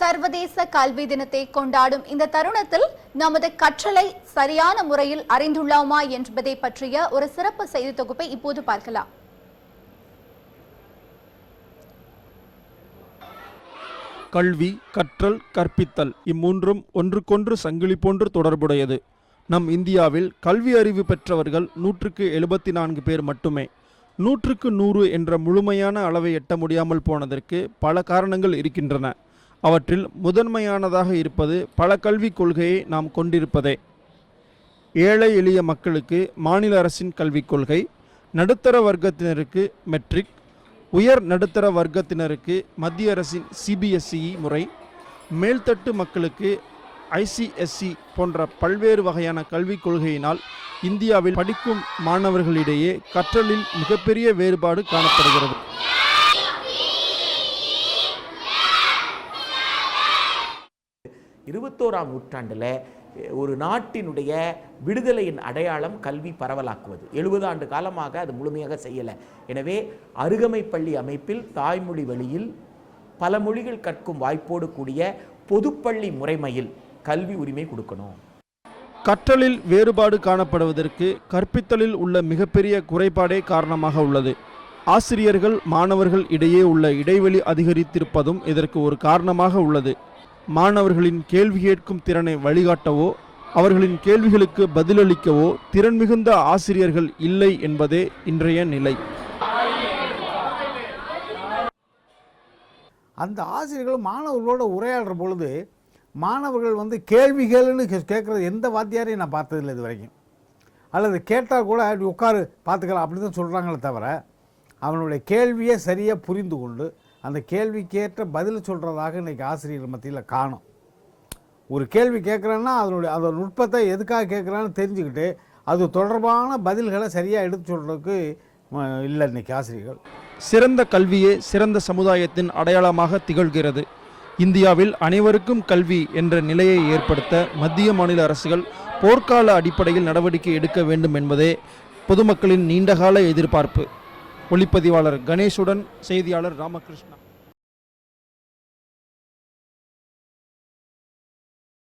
சர்வதேச கல்வி தினத்தை கொண்டாடும் இந்த தருணத்தில் நமது கற்றலை சரியான முறையில் அறிந்துள்ளோமா என்பதை பற்றிய ஒரு சிறப்பு செய்தி தொகுப்பை இப்போது பார்க்கலாம். கல்வி கற்றல் கற்பித்தல் இம்மூன்றும் ஒன்றுக்கொன்று சங்கிலி போன்று தொடர்புடையது. நம் இந்தியாவில் கல்வி அறிவு பெற்றவர்கள் நூற்றுக்கு எழுபத்தி நான்கு பேர் மட்டுமே. நூற்றுக்கு நூறு என்ற முழுமையான அளவை எட்ட முடியாமல் போனதற்கு பல காரணங்கள் இருக்கின்றன. அவற்றில் முதன்மையானதாக இருப்பது பல கல்விக் கொள்கையை நாம் கொண்டிருப்பதே. ஏழை எளிய மக்களுக்கு மாநில அரசின் கல்விக் கொள்கை நடுத்தர வர்க்கத்தினருக்கு மெட்ரிக் உயர் நடுத்தர வர்க்கத்தினருக்கு மத்திய அரசின் சிபிஎஸ்இ முறை மேல்தட்டு மக்களுக்கு ஐசிஎஸ்சி போன்ற பல்வேறு வகையான கல்விக் கொள்கையினால் இந்தியாவில் படிக்கும் மாணவர்களிடையே கற்றலில் மிகப்பெரிய வேறுபாடு காணப்படுகிறது. இருபத்தோராம் நூற்றாண்டில் ஒரு நாட்டினுடைய விடுதலையின் அடையாளம் கல்வி பரவலாக்குவது. எழுபது ஆண்டு காலமாக அது முழுமையாக செய்யலை. எனவே அருகமை பள்ளி அமைப்பில் தாய்மொழி வழியில் பல மொழிகள் கற்கும் வாய்ப்போடு கூடிய பொதுப்பள்ளி முறைமையில் கல்வி உரிமை கொடுக்கணும். கற்றலில் வேறுபாடு காணப்படுவதற்கு கற்பித்தலில் உள்ள மிகப்பெரிய குறைபாடே காரணமாக உள்ளது. ஆசிரியர்கள் மாணவர்கள் இடையே உள்ள இடைவெளி அதிகரித்திருப்பதும் இதற்கு ஒரு காரணமாக உள்ளது. மாணவர்களின் கேள்வி கேட்கும் திறனை வழிகாட்டவோ அவர்களின் கேள்விகளுக்கு பதிலளிக்கவோ திறன் மிகுந்த ஆசிரியர்கள் இல்லை என்பதே இன்றைய நிலை. அந்த ஆசிரியர்கள் மாணவர்களோடு உரையாடுற பொழுது மாணவர்கள் வந்து கேள்விகள்னு கே- கேட்குறது எந்த வாத்தியாரையும் நான் பார்த்ததில்லை இது வரைக்கும். அல்லது கேட்டால் கூட அப்படி உட்காரு பார்த்துக்கலாம் அப்படி தான் சொல்கிறாங்களே தவிர அவனுடைய கேள்வியை சரியாக புரிந்து கொண்டு அந்த கேள்விக்கேற்ற பதில் சொல்கிறதாக இன்றைக்கி ஆசிரியர் மத்தியில் காணும். ஒரு கேள்வி கேட்குறேன்னா அதனுடைய அந்த நுட்பத்தை எதுக்காக கேட்குறான்னு தெரிஞ்சுக்கிட்டு அது தொடர்பான பதில்களை சரியாக எடுத்து சொல்கிறதுக்கு இல்லை இன்னைக்கு ஆசிரியர்கள். சிறந்த கல்வியே சிறந்த சமுதாயத்தின் அடையாளமாக திகழ்கிறது. இந்தியாவில் அனைவருக்கும் கல்வி என்ற நிலையை ஏற்படுத்த மத்திய மாநில அரசுகள் போர்க்கால அடிப்படையில் நடவடிக்கை எடுக்க வேண்டும் என்பதே பொதுமக்களின் நீண்டகால எதிர்பார்ப்பு. ஒளிப்பதிவாளர் கணேஷுடன் செய்தியாளர் ராமகிருஷ்ணா.